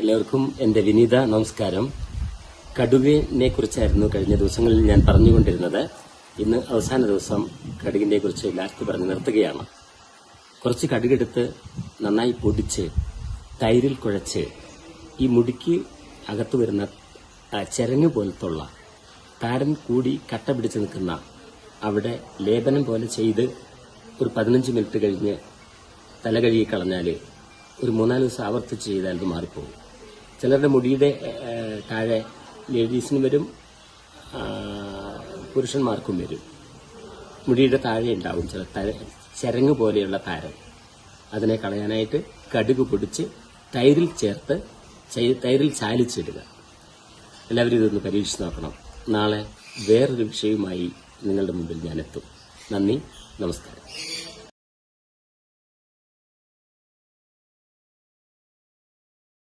എല്ലാവർക്കും എന്റെ വിനീത നമസ്കാരം. കടുകിനെ കുറിച്ചായിരുന്നു കഴിഞ്ഞ ദിവസങ്ങളിൽ ഞാൻ പറഞ്ഞുകൊണ്ടിരുന്നത്. ഇന്ന് അവസാന ദിവസം കടുകിനെ കുറിച്ച് എല്ലാവർക്കും പറഞ്ഞു നിർത്തുകയാണ്. കുറച്ച് കടുകെടുത്ത് നന്നായി പൊടിച്ച് തൈരിൽ കുഴച്ച് ഈ മുടിക്ക് അകത്ത് വരുന്ന ആ, പോലത്തുള്ള താരൻ കൂടി കട്ട പിടിച്ച് നിൽക്കുന്ന അവിടെ ലേപനം പോലെ ചെയ്ത് ഒരു പതിനഞ്ച് മിനിറ്റ് കഴിഞ്ഞ് തല കഴുകി കളഞ്ഞാൽ ഒരു മൂന്നാൽ ദിവസം ആവർത്തിച്ച് ചെയ്താൽ അത് മാറിപ്പോകും. ചിലരുടെ മുടിയുടെ താഴെ ലേഡീസിന് വരും പുരുഷന്മാർക്കും വരും. മുടിയുടെ താഴെ ഉണ്ടാവും ചില തര- ചരങ്ങ് പോലെയുള്ള താരം. അതിനെ കളയാനായിട്ട് കടുക് പൊടിച്ച് തൈരിൽ ചേർത്ത് തൈരിൽ ചാലിച്ചിടുക. എല്ലാവരും ഇതൊന്ന് പരീക്ഷിച്ച് നോക്കണം. നാളെ വേറൊരു വിഷയവുമായി നിങ്ങളുടെ മുമ്പിൽ ഞാനെത്തും. നന്ദി നമസ്കാരം.